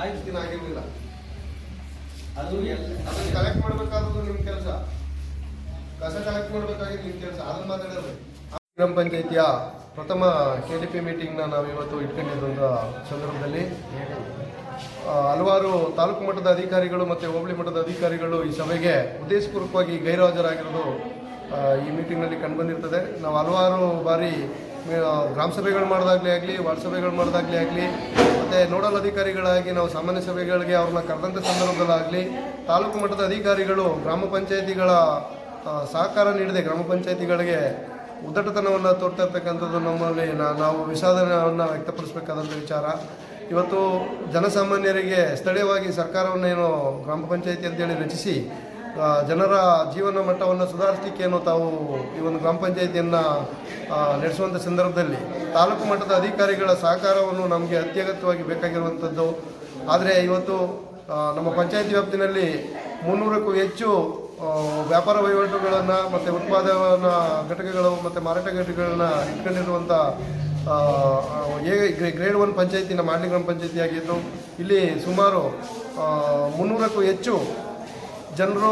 ಆಯ್ತು ದಿನ ಆಗಿರ್ಲಿಲ್ಲ. ಅದು ಎಲ್ಲ ಅದನ್ನ ಕಲೆಕ್ಟ್ ಮಾಡ್ಬೇಕಾದ್ರು ನಿಮ್ ಕೆಲಸ. ಕಸ ಕಲೆಕ್ಟ್ ಮಾಡ್ಬೇಕಾಗಿ ನಿಮ್ ಕೆಲಸ. ಅದನ್ನ ಮಾತಾಡಿದ್ರೆ. ಗ್ರಾಮ ಪಂಚಾಯಿತಿಯ ಪ್ರಥಮ ಕೆ ಡಿ ಪಿ ಮೀಟಿಂಗ್ನ ನಾವು ಇವತ್ತು ಇಟ್ಕೊಂಡಿದ್ದಂಥ ಸಂದರ್ಭದಲ್ಲಿ ಹಲವಾರು ತಾಲೂಕು ಮಟ್ಟದ ಅಧಿಕಾರಿಗಳು ಮತ್ತು ಹೋಬಳಿ ಮಟ್ಟದ ಅಧಿಕಾರಿಗಳು ಈ ಸಭೆಗೆ ಉದ್ದೇಶಪೂರ್ವಕವಾಗಿ ಗೈರುಹಾಜರಾಗಿರೋದು ಈ ಮೀಟಿಂಗ್ನಲ್ಲಿ ಕಂಡುಬಂದಿರ್ತದೆ ನಾವು ಹಲವಾರು ಬಾರಿ ಗ್ರಾಮ ಸಭೆಗಳು ಮಾಡೋದಾಗಲಿ ಆಗಲಿ, ವಾರ್ಡ್ ಸಭೆಗಳು ಮಾಡೋದಾಗಲಿ ಆಗಲಿ, ಮತ್ತು ನೋಡಲ್ ಅಧಿಕಾರಿಗಳಾಗಿ ನಾವು ಸಾಮಾನ್ಯ ಸಭೆಗಳಿಗೆ ಅವ್ರನ್ನ ಕರೆದಂಥ ಸಂದರ್ಭದಲ್ಲಾಗಲಿ ತಾಲೂಕು ಮಟ್ಟದ ಅಧಿಕಾರಿಗಳು, ಗ್ರಾಮ ಪಂಚಾಯಿತಿಗಳ ಸಹಕಾರ ನೀಡದೆ ಗ್ರಾಮ ಪಂಚಾಯಿತಿಗಳಿಗೆ ಉದ್ದಟತನವನ್ನು ತೋರ್ತಾ ಇರ್ತಕ್ಕಂಥದ್ದು ನಮ್ಮಲ್ಲಿ ನಾವು ವಿಷಾದನವನ್ನು ವ್ಯಕ್ತಪಡಿಸಬೇಕಾದಂಥ ವಿಚಾರ. ಇವತ್ತು ಜನಸಾಮಾನ್ಯರಿಗೆ ಸ್ಥಳೀಯವಾಗಿ ಸರ್ಕಾರವನ್ನೇನು ಗ್ರಾಮ ಪಂಚಾಯಿತಿ ಅಂತೇಳಿ ರಚಿಸಿ ಜನರ ಜೀವನ ಮಟ್ಟವನ್ನು ಸುಧಾರಿಸಲಿಕ್ಕೆ ಏನು ತಾವು ಈ ಒಂದು ಗ್ರಾಮ ಪಂಚಾಯಿತಿಯನ್ನು ನಡೆಸುವಂಥ ಸಂದರ್ಭದಲ್ಲಿ ತಾಲೂಕು ಮಟ್ಟದ ಅಧಿಕಾರಿಗಳ ಸಹಕಾರವನ್ನು ನಮಗೆ ಅತ್ಯಗತ್ಯವಾಗಿ ಬೇಕಾಗಿರುವಂಥದ್ದು ಆದರೆ ಇವತ್ತು ನಮ್ಮ ಪಂಚಾಯಿತಿ ವ್ಯಾಪ್ತಿನಲ್ಲಿ ಮುನ್ನೂರಕ್ಕೂ ಹೆಚ್ಚು ವ್ಯಾಪಾರ ವಹಿವಾಟುಗಳನ್ನು ಮತ್ತು ಉತ್ಪಾದನಾ ಘಟಕಗಳು ಮತ್ತು ಮಾರಾಟ ಘಟಕಗಳನ್ನು ಇಟ್ಕೊಂಡಿರುವಂಥ ಏ ಗ್ರೇಡ್ ಒನ್ ಪಂಚಾಯತಿ ನಮ್ಮ ಗ್ರಾಮ ಪಂಚಾಯತಿ ಆಗಿದ್ದು ಇಲ್ಲಿ ಸುಮಾರು ಮುನ್ನೂರಕ್ಕೂ ಹೆಚ್ಚು ಜನರು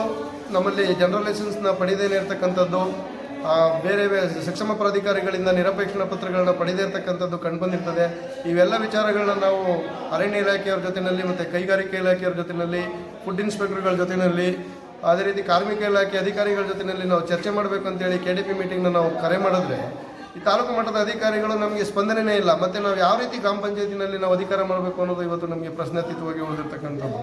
ನಮ್ಮಲ್ಲಿ ಜನರಲ್ ಲೈಸೆನ್ಸ್ನ ಪಡೆದೇ ಇರತಕ್ಕಂಥದ್ದು ಬೇರೆ ಸಕ್ಷಮ ಪ್ರಾಧಿಕಾರಿಗಳಿಂದ ನಿರಪೇಕ್ಷಣ ಪತ್ರಗಳನ್ನ ಪಡೆದೇ ಇರತಕ್ಕಂಥದ್ದು ಕಂಡುಬಂದಿರ್ತದೆ ಇವೆಲ್ಲ ವಿಚಾರಗಳನ್ನ ನಾವು ಅರಣ್ಯ ಇಲಾಖೆಯವ್ರ ಜೊತೆಯಲ್ಲಿ ಮತ್ತು ಕೈಗಾರಿಕೆ ಇಲಾಖೆಯವ್ರ ಜೊತೆಯಲ್ಲಿ ಫುಡ್ ಇನ್ಸ್ಪೆಕ್ಟರ್ಗಳ ಜೊತೆಯಲ್ಲಿ ಅದೇ ರೀತಿ ಕಾರ್ಮಿಕ ಇಲಾಖೆ ಅಧಿಕಾರಿಗಳ ಜೊತೆಯಲ್ಲಿ ನಾವು ಚರ್ಚೆ ಮಾಡಬೇಕು ಅಂತೇಳಿ ಕೆ ಡಿ ಪಿ ಮೀಟಿಂಗ್ನ ನಾವು ಕರೆ ಮಾಡಿದ್ರೆ, ಈ ತಾಲೂಕು ಮಟ್ಟದ ಅಧಿಕಾರಿಗಳು ನಮಗೆ ಸ್ಪಂದನೆಯೇ ಇಲ್ಲ. ಮತ್ತು ನಾವು ಯಾವ ರೀತಿ ಗ್ರಾಮ ಪಂಚಾಯತಿನಲ್ಲಿ ನಾವು ಅಧಿಕಾರ ಮಾಡಬೇಕು ಅನ್ನೋದು ಇವತ್ತು ನಮಗೆ ಪ್ರಶ್ನಾತೀತವಾಗಿ ಉಳಿದಿರ್ತಕ್ಕಂಥದ್ದು.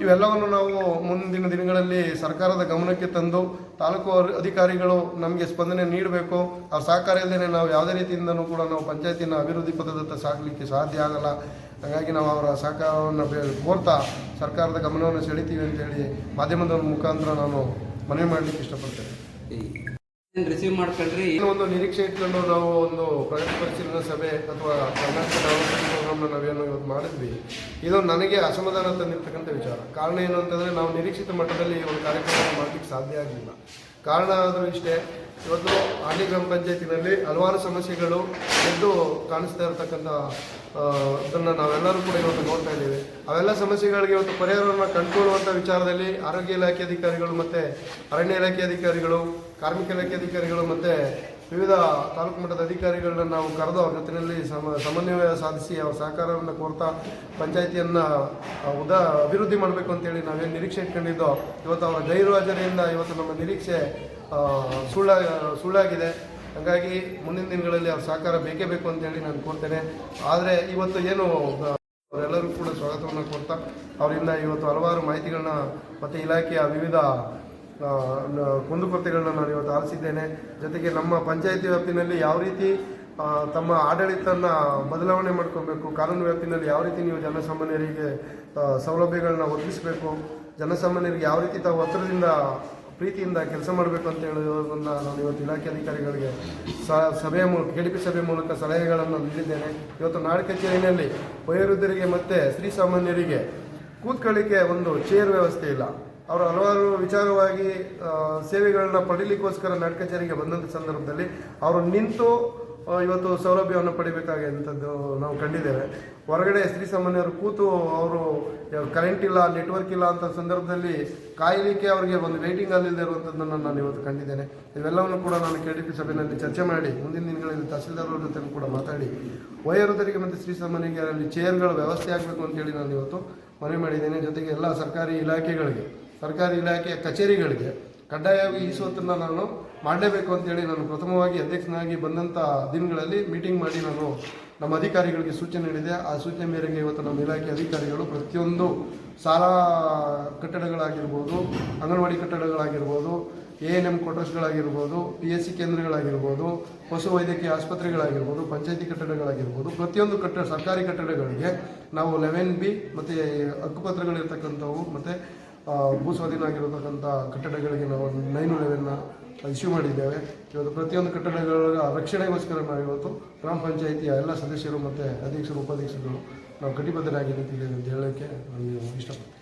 ಇವೆಲ್ಲವನ್ನು ನಾವು ಮುಂದಿನ ದಿನಗಳಲ್ಲಿ ಸರ್ಕಾರದ ಗಮನಕ್ಕೆ ತಂದು ತಾಲೂಕು ಅಧಿಕಾರಿಗಳು ನಮಗೆ ಸ್ಪಂದನೆ ನೀಡಬೇಕು. ಆ ಸಹಕಾರ ನಾವು ಯಾವುದೇ ರೀತಿಯಿಂದನೂ ಕೂಡ ನಾವು ಪಂಚಾಯತಿನ ಅಭಿವೃದ್ಧಿ ಪಥದತ್ತ ಸಾಗಲಿಕ್ಕೆ ಸಾಧ್ಯ ಆಗಲ್ಲ. ಹಾಗಾಗಿ ನಾವು ಅವರ ಸಹಕಾರವನ್ನು ಕೋರ್ತಾ ಸರ್ಕಾರದ ಗಮನವನ್ನು ಸೆಳಿತೀವಿ ಅಂತೇಳಿ ಮಾಧ್ಯಮದ ಮುಖಾಂತರ ನಾನು ಮನವಿ ಮಾಡಲಿಕ್ಕೆ ಇಷ್ಟಪಡ್ತೇನೆ. ರಿಸೀವ್ ಮಾಡ್ಕೊಂಡ್ರಿ? ಒಂದು ನಿರೀಕ್ಷೆ ಇಟ್ಕೊಂಡು ನಾವು ಒಂದು ಪ್ರಗತಿ ಪರಿಶೀಲನಾ ಸಭೆ ಅಥವಾ ಕರ್ನಾಟಕ ನಾವೇನು ಇವತ್ತು ಮಾಡಿದ್ವಿ. ಇದು ನನಗೆ ಅಸಮಾಧಾನ ತಂದಿರ್ತಕ್ಕಂಥ ವಿಚಾರ. ಕಾರಣ ಏನು ಅಂತಂದರೆ ನಾವು ನಿರೀಕ್ಷಿತ ಮಟ್ಟದಲ್ಲಿ ಈ ಒಂದು ಕಾರ್ಯಕ್ರಮ ಮಾಡಲಿಕ್ಕೆ ಸಾಧ್ಯ ಆಗಲಿಲ್ಲ. ಕಾರಣ ಆದರೂ ಇಷ್ಟೇ, ಇವತ್ತು ಆಡಿ ಗ್ರಾಮ ಪಂಚಾಯತಿನಲ್ಲಿ ಹಲವಾರು ಸಮಸ್ಯೆಗಳು ಎದ್ದು ಕಾಣಿಸ್ತಾ ಇರತಕ್ಕಂಥ ಇದನ್ನು ನಾವೆಲ್ಲರೂ ಕೂಡ ಇವತ್ತು ನೋಡ್ತಾ ಇದ್ದೀವಿ. ಅವೆಲ್ಲ ಸಮಸ್ಯೆಗಳಿಗೆ ಇವತ್ತು ಪರಿಹಾರವನ್ನು ಕಂಡುಕೊಳ್ಳುವಂಥ ವಿಚಾರದಲ್ಲಿ ಆರೋಗ್ಯ ಇಲಾಖೆ ಅಧಿಕಾರಿಗಳು ಮತ್ತು ಅರಣ್ಯ ಇಲಾಖೆ ಅಧಿಕಾರಿಗಳು, ಕಾರ್ಮಿಕ ಇಲಾಖೆ ಅಧಿಕಾರಿಗಳು ಮತ್ತು ವಿವಿಧ ತಾಲೂಕು ಮಟ್ಟದ ಅಧಿಕಾರಿಗಳನ್ನ ನಾವು ಕರೆದು ಅವ್ರ ಜೊತೆಯಲ್ಲಿ ಸಮ, ಸಮನ್ವಯ ಸಾಧಿಸಿ ಅವ್ರ ಸಹಕಾರವನ್ನು ಕೋರ್ತಾ ಪಂಚಾಯಿತಿಯನ್ನು ಉದ, ಅಭಿವೃದ್ಧಿ ಮಾಡಬೇಕು ಅಂತೇಳಿ ನಾವೇನು ನಿರೀಕ್ಷೆ ಇಟ್ಕೊಂಡಿದ್ದೋ, ಇವತ್ತು ಅವರ ಗೈರು ಇವತ್ತು ನಮ್ಮ ನಿರೀಕ್ಷೆ ಸುಳ್ಳ, ಸುಳ್ಳಾಗಿದೆ. ಹಾಗಾಗಿ ಮುಂದಿನ ದಿನಗಳಲ್ಲಿ ಅವ್ರ ಸಹಕಾರ ಬೇಕೇ ಬೇಕು ಅಂತೇಳಿ ನಾನು ಕೋರ್ತೇನೆ. ಆದರೆ ಇವತ್ತು ಏನು ಅವರೆಲ್ಲರೂ ಕೂಡ ಸ್ವಾಗತವನ್ನು ಕೊಡ್ತಾ ಅವರಿಂದ ಇವತ್ತು ಹಲವಾರು ಮಾಹಿತಿಗಳನ್ನ ಮತ್ತು ಇಲಾಖೆಯ ವಿವಿಧ ಕುಂದುಕೊರತೆಗಳನ್ನ ನಾನು ಇವತ್ತು ಆಲಿಸಿದ್ದೇನೆ ಜೊತೆಗೆ ನಮ್ಮ ಪಂಚಾಯಿತಿ ವ್ಯಾಪ್ತಿನಲ್ಲಿ ಯಾವ ರೀತಿ ತಮ್ಮ ಆಡಳಿತನ ಬದಲಾವಣೆ ಮಾಡ್ಕೋಬೇಕು, ಕಾನೂನು ವ್ಯಾಪ್ತಿನಲ್ಲಿ ಯಾವ ರೀತಿ ನೀವು ಜನಸಾಮಾನ್ಯರಿಗೆ ಸೌಲಭ್ಯಗಳನ್ನ ಒದಗಿಸಬೇಕು, ಜನಸಾಮಾನ್ಯರಿಗೆ ಯಾವ ರೀತಿ ತಾವು ಹತ್ರದಿಂದ, ಪ್ರೀತಿಯಿಂದ ಕೆಲಸ ಮಾಡಬೇಕು ಅಂತ ಹೇಳೋದನ್ನು ನಾನು ಇವತ್ತು ಇಲಾಖೆ ಅಧಿಕಾರಿಗಳಿಗೆ ಸಭೆಯ ಮೂಲಕ ಕೆ ಡಿ ಸಭೆ ಮೂಲಕ ಸಲಹೆಗಳನ್ನು ನೀಡಿದ್ದೇನೆ. ಇವತ್ತು ನಾಡ ಕಚೇರಿಯಲ್ಲಿ ವಯೋವೃದ್ಧರಿಗೆ ಮತ್ತು ಸ್ತ್ರೀ ಸಾಮಾನ್ಯರಿಗೆ ಕೂತ್ಕೊಳ್ಳಿಕ್ಕೆ ಒಂದು ಚೇರ್ ವ್ಯವಸ್ಥೆ ಇಲ್ಲ. ಅವರು ಹಲವಾರು ವಿಚಾರವಾಗಿ ಸೇವೆಗಳನ್ನ ಪಡೀಲಿಕ್ಕೋಸ್ಕರ ನಾಡ ಕಚೇರಿಗೆ ಬಂದಂಥ ಸಂದರ್ಭದಲ್ಲಿ ಅವರು ನಿಂತು ಇವತ್ತು ಸೌಲಭ್ಯವನ್ನು ಪಡಿಬೇಕಾಗಿರುವಂಥದ್ದು ನಾವು ಕಂಡಿದ್ದೇವೆ. ಹೊರಗಡೆ ಸ್ತ್ರೀ ಸಾಮಾನ್ಯರು ಕೂತು ಅವರು ಕರೆಂಟ್ ಇಲ್ಲ ನೆಟ್ವರ್ಕ್ ಇಲ್ಲ ಅಂತ ಸಂದರ್ಭದಲ್ಲಿ ಕಾಯಲಿಕ್ಕೆ ಅವರಿಗೆ ಒಂದು ವೇಟಿಂಗ್ ಅಲ್ಲಿ ಇಲ್ಲದೆ ಇರುವಂಥದ್ದನ್ನು ನಾನು ಇವತ್ತು ಕಂಡಿದ್ದೇನೆ. ಇವೆಲ್ಲವನ್ನು ಕೂಡ ನಾನು ಕೆ ಡಿ ಪಿ ಸಭೆಯಲ್ಲಿ ಚರ್ಚೆ ಮಾಡಿ, ಮುಂದಿನ ದಿನಗಳಲ್ಲಿ ತಹಸೀಲ್ದಾರ್ ಅವ್ರ ಜೊತೆ ಕೂಡ ಮಾತಾಡಿ, ವಯೋವೃದ್ಧರಿಗೆ ಮತ್ತು ಸ್ತ್ರೀ ಸಾಮಾನ್ಯರಿಗೆ ಅಲ್ಲಿ ಚೇರ್ಗಳ ವ್ಯವಸ್ಥೆ ಆಗಬೇಕು ಅಂತೇಳಿ ನಾನು ಇವತ್ತು ಮನವಿ ಮಾಡಿದ್ದೇನೆ. ಜೊತೆಗೆ ಎಲ್ಲ ಸರ್ಕಾರಿ ಇಲಾಖೆಗಳಿಗೆ ಸರ್ಕಾರಿ ಇಲಾಖೆಯ ಕಚೇರಿಗಳಿಗೆ ಕಡ್ಡಾಯವಾಗಿ ಈ ಸೋತನ್ನು ನಾನು ಮಾಡಲೇಬೇಕು ಅಂತೇಳಿ ನಾನು ಪ್ರಥಮವಾಗಿ ಅಧ್ಯಕ್ಷನಾಗಿ ಬಂದಂಥ ದಿನಗಳಲ್ಲಿ ಮೀಟಿಂಗ್ ಮಾಡಿ ನಾನು ನಮ್ಮ ಅಧಿಕಾರಿಗಳಿಗೆ ಸೂಚನೆ ನೀಡಿದೆ. ಆ ಸೂಚನೆ ಮೇರೆಗೆ ಇವತ್ತು ನಮ್ಮ ಇಲಾಖೆ ಅಧಿಕಾರಿಗಳು ಪ್ರತಿಯೊಂದು ಶಾಲಾ ಕಟ್ಟಡಗಳಾಗಿರ್ಬೋದು, ಅಂಗನವಾಡಿ ಕಟ್ಟಡಗಳಾಗಿರ್ಬೋದು, ಎ ಎನ್ ಎಂ ಕ್ವಾರ್ಟರ್ಸ್ಗಳಾಗಿರ್ಬೋದು, ಪಿ ಎಸ್ ಸಿ ಕೇಂದ್ರಗಳಾಗಿರ್ಬೋದು, ಪಶು ವೈದ್ಯಕೀಯ ಆಸ್ಪತ್ರೆಗಳಾಗಿರ್ಬೋದು, ಪಂಚಾಯತಿ ಕಟ್ಟಡಗಳಾಗಿರ್ಬೋದು, ಪ್ರತಿಯೊಂದು ಕಟ್ಟಡ ಸರ್ಕಾರಿ ಕಟ್ಟಡಗಳಿಗೆ ನಾವು ಲೆವೆನ್ ಬಿ ಮತ್ತು ಹಕ್ಕುಪತ್ರಗಳಿರ್ತಕ್ಕಂಥವು ಮತ್ತು ಆ, ಭೂ ಸ್ವಾಧೀನ ಆಗಿರತಕ್ಕಂಥ ಕಟ್ಟಡಗಳಿಗೆ ನಾವು ನೈನ್ ಲೆವೆನ್ನ ಇಶ್ಯೂ ಮಾಡಿದ್ದೇವೆ. ಇವತ್ತು ಪ್ರತಿಯೊಂದು ಕಟ್ಟಡಗಳ ರಕ್ಷಣೆಗೋಸ್ಕರ ನಾವು ಇವತ್ತು ಗ್ರಾಮ ಪಂಚಾಯಿತಿಯ ಎಲ್ಲ ಸದಸ್ಯರು ಮತ್ತು ಅಧ್ಯಕ್ಷರು ಉಪಾಧ್ಯಕ್ಷರುಗಳು ನಾವು ಕಟಿಬದ್ಧರಾಗಿ ನಿಂತಿದ್ದೇವೆ ಅಂತ ಹೇಳೋಕ್ಕೆ ನಾನು ಇಷ್ಟಪಡ್ತೀನಿ.